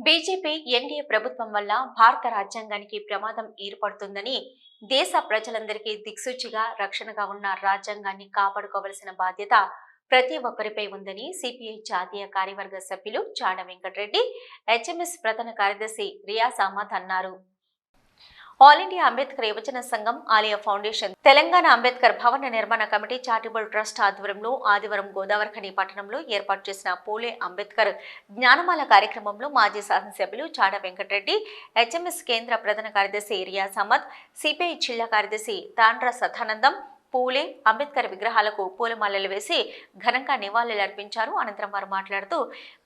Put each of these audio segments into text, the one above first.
BJP NDA ప్రభుత్వం వల్ల భారత రాజ్యాంగానికి ప్రమాదం ఏర్పడుతుందని దేశ ప్రజలందరికీ దిక్సూచిగా రక్షణగా ఉన్న రాజ్యాంగాన్ని కాపాడుకోవలసిన బాధ్యత ప్రతి ఒక్కరిపై ఉందని సిపిఐ జాతీయ కార్యవర్గ సభ్యులు చాడ వెంకటరెడ్డి హెచ్ఎంఎస్ ప్రధాన కార్యదర్శి రియా అహ్మద్ అన్నారు. ఆల్ ఇండియా అంబేద్కర్ యువజన సంఘం ఆలయ ఫౌండేషన్ తెలంగాణ అంబేద్కర్ భవన నిర్మాణ కమిటీ చారిటబుల్ ట్రస్ట్ ఆధ్వర్యంలో ఆదివారం గోదావరిఖని పట్టణంలో ఏర్పాటు చేసిన పూలే అంబేద్కర్ జ్ఞానమాల కార్యక్రమంలో మాజీ శాసనసభ్యులు చాడ వెంకటరెడ్డి హెచ్ఎంఎస్ కేంద్ర ప్రధాన కార్యదర్శి రియాజ్ అహ్మద్ సిపిఐ జిల్లా కార్యదర్శి తాండ్ర సదానందం పూలే అంబేద్కర్ విగ్రహాలకు పూలమాలలు వేసి ఘనంగా నివాళులర్పించారు అనంతరం వారు మాట్లాడుతూ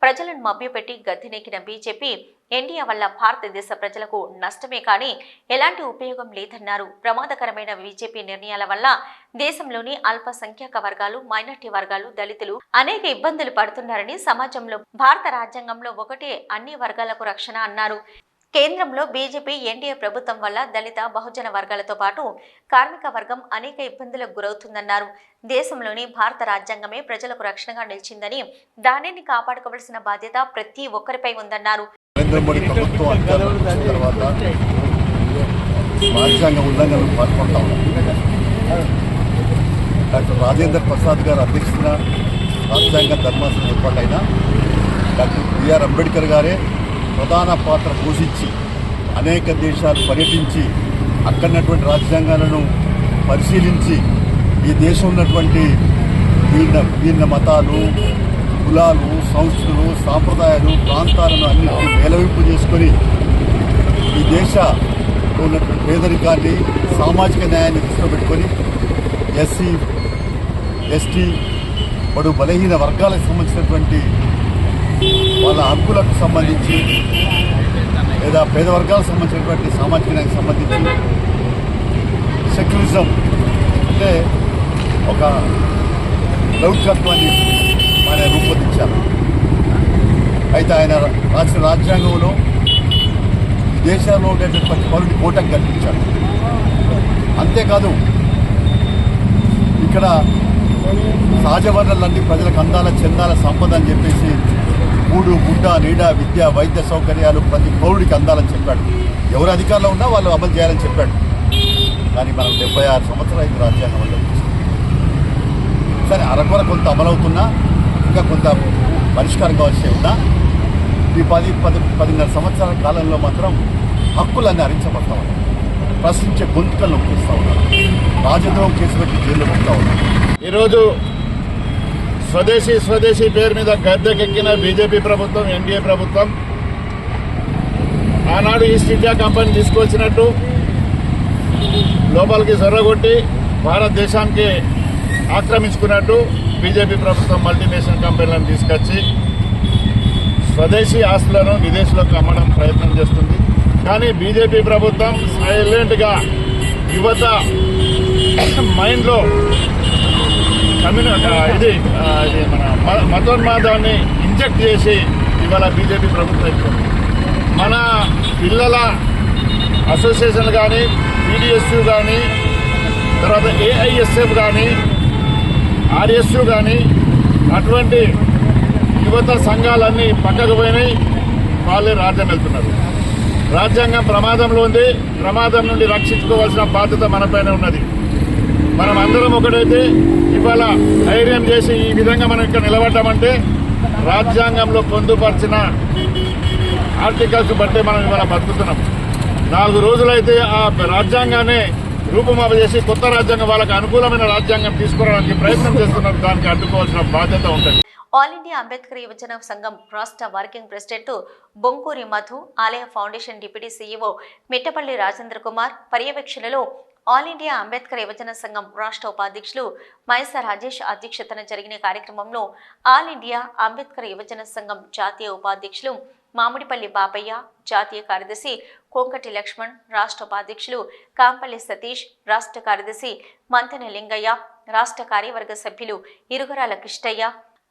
ప్రజలను మభ్యపెట్టి గద్దెనెక్కిన బీజేపీ ఎన్డీఏ వల్ల భారతదేశ ప్రజలకు నష్టమే కానీ ఎలాంటి ఉపయోగం లేదన్నారు. ప్రమాదకరమైన బీజేపీ నిర్ణయాల వల్ల దేశంలోని అల్పసంఖ్యాక వర్గాలు మైనార్టీ వర్గాలు దళితులు అనేక ఇబ్బందులు పడుతున్నారని సమాజంలో భారత రాజ్యాంగంలో ఒకటే అన్ని వర్గాలకు రక్షణ అన్నారు. కేంద్రంలో బీజేపీ ఎన్డీఏ ప్రభుత్వం వల్ల దళిత బహుజన వర్గాలతో పాటు కార్మిక వర్గం అనేక ఇబ్బందులకు గురవుతుందన్నారు. దేశంలోని భారత రాజ్యాంగమే ప్రజలకు రక్షణగా నిలిచిందని దానిని కాపాడుకోవలసిన బాధ్యత ప్రతి ఒక్కరిపై ఉందన్నారు. డాక్టర్ రాజేంద్ర ప్రసాద్ గారు అధ్యక్షతన రాజ్యాంగ ధర్మాసనం ఏర్పాటైన డాక్టర్ బిఆర్ అంబేద్కర్ గారే ప్రధాన పాత్ర పోషించి అనేక దేశాలు పర్యటించి అక్కడున్నటువంటి రాజ్యాంగాలను పరిశీలించి ఈ దేశం ఉన్నటువంటి వీళ్ళ విభిన్న మతాలు కులాలు సంస్థలు సాంప్రదాయాలు ప్రాంతాలను అన్నింటినీ మేలవింపు చేసుకొని ఈ దేశ ఉన్నటువంటి పేదరికాన్ని సామాజిక న్యాయాన్ని దృష్టిలో పెట్టుకొని ఎస్సీ ఎస్టీ బడు బలహీన వర్గాలకు సంబంధించినటువంటి వాళ్ళ హక్కులకు సంబంధించి లేదా పేద వర్గాలకు సంబంధించినటువంటి సామాజిక న్యాయానికి సంబంధించి సెక్యులరిజం అంటే ఒక లౌకికత్వాన్ని ఆయన రూపొందించారు. అయితే ఆయన రాసిన రాజ్యాంగంలో దేశంలో ఉండేటువంటి ప్రతి పౌరుని కోటకు కల్పించారు. అంతేకాదు ఇక్కడ సహజ వనరులన్నీ ప్రజలకు అందాల చెందాల సంపద అని చెప్పేసి గూడు గుడ్డ నీడ విద్య వైద్య సౌకర్యాలు ప్రతి పౌరుడికి అందాలని చెప్పాడు. ఎవరు అధికారంలో ఉన్నా వాళ్ళు అమలు చేయాలని చెప్పాడు. కానీ మనం డెబ్బై ఆరు సంవత్సరాలు రాజ్యాంగం వల్ల సరే అరకొర కొంత అమలవుతున్నా ఇంకా కొంత పరిష్కారం కావాల్సి ఉన్నా ఈ పది పది పదిన్నర సంవత్సరాల కాలంలో మాత్రం హక్కులన్నీ హరించబడతా ఉన్నాయి ప్రశ్నించే గొంతుకలు నొప్పిస్తూ ఉన్నారు రాజద్రోహం చేసి పెట్టి జైల్లో పడతా ఉన్నారు ఈరోజు స్వదేశీ స్వదేశీ పేరు మీద గద్దెకెక్కిన బీజేపీ ప్రభుత్వం ఎన్డీఏ ప్రభుత్వం ఆనాడు ఈస్ట్ ఇండియా కంపెనీ తీసుకొచ్చినట్టు లోపలికి సొర్రగొట్టి భారతదేశానికి ఆక్రమించుకున్నట్టు బీజేపీ ప్రభుత్వం మల్టీనేషనల్ కంపెనీలను తీసుకొచ్చి స్వదేశీ ఆస్తులను విదేశీలకు అమ్మడం ప్రయత్నం చేస్తుంది. కానీ బీజేపీ ప్రభుత్వం సైలెంట్గా యువత మైండ్లో కమ్యూని ఇది మన మ- మతోన్మాదాన్ని ఇంజెక్ట్ చేసి ఇవాళ బీజేపీ ప్రభుత్వం ఎక్కువ మన పిల్లల అసోసియేషన్లు కానీ పీడిఎస్యు కానీ తర్వాత ఏఐఎస్ఎఫ్ కానీ ఆర్ఎస్యు కానీ అటువంటి యువత సంఘాలన్నీ పక్కకు పోయినాయి వాళ్ళే రాజ్యం వెళ్తున్నారు. రాజ్యాంగం ప్రమాదంలో ఉంది ప్రమాదం నుండి రక్షించుకోవాల్సిన బాధ్యత మనపైన ఉన్నది. మనం అందరం ఒకటైతే ఇవాళ ధైర్యం చేసి ఈ విధంగా మనం ఇక్కడ నిలబడ్డామంటే రాజ్యాంగంలో పొందుపరిచిన ఆర్టికల్స్ బట్టే మనం ఇవాళ బతుకుతున్నాం. నాలుగు రోజులైతే ఆ రాజ్యాంగాన్ని రూపుమాప చేసి కొత్త రాజ్యాంగం వాళ్ళకి అనుకూలమైన రాజ్యాంగం తీసుకురావడానికి ప్రయత్నం చేస్తున్నారు. దానికి అడ్డుకోవాల్సిన బాధ్యత ఉంటుంది. ఆల్ ఇండియా అంబేద్కర్ యువజన సంఘం రాష్ట్ర working president Bonkuri Madhu Alaya foundation deputy CEO Mittapalli Rajendra Kumar పర్యవేక్షణలో ఆల్ ఇండియా అంబేద్కర్ యువజన సంఘం రాష్ట్ర ఉపాధ్యక్షులు మైసా రాజేష్ అధ్యక్షతన జరిగిన కార్యక్రమంలో ఆల్ ఇండియా అంబేద్కర్ యువజన సంఘం జాతీయ ఉపాధ్యక్షులు మామిడిపల్లి బాపయ్య జాతీయ కార్యదర్శి కోంకటి లక్ష్మణ్ రాష్ట్ర ఉపాధ్యక్షులు కాంపల్లి సతీష్ రాష్ట్ర కార్యదర్శి మంతెన లింగయ్య రాష్ట్ర కార్యవర్గ సభ్యులు Irugarala Kishtaiah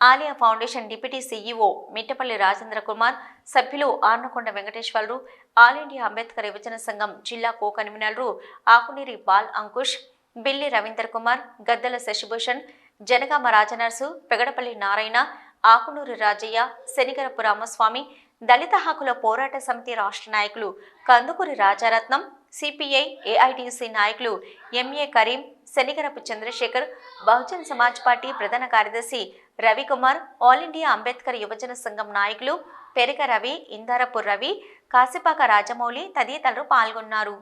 Alaya foundation deputy CEO Mittapalli Rajendra Kumar సభ్యులు ఆర్నకొండ వెంకటేశ్వరరావు ఆల్ ఇండియా అంబేద్కర్ యువజన సంఘం జిల్లా కో కన్వీనర్లు ఆకునేరి బాల్ అంకుష్ బిల్లి రవీందర్ కుమార్ గద్దల శశిభూషణ్ జనగామ రాజనర్సు పెగడపల్లి నారాయణ ఆకునూరి రాజయ్య శనిగరపు రామస్వామి దళిత హక్కుల పోరాట సమితి రాష్ట్ర నాయకులు కందుకూరి రాజారత్నం సిపిఐ ఏఐటిసి నాయకులు ఎంఏ కరీం శనిగరపు చంద్రశేఖర్ బహుజన్ సమాజ్ పార్టీ ప్రధాన కార్యదర్శి రవికుమార్ ఆల్ ఇండియా అంబేద్కర్ యువజన సంఘం నాయకులు పెరిక రవి ఇందారపు రవి కాసిపాక రాజమౌళి తదితరులు పాల్గొన్నారు.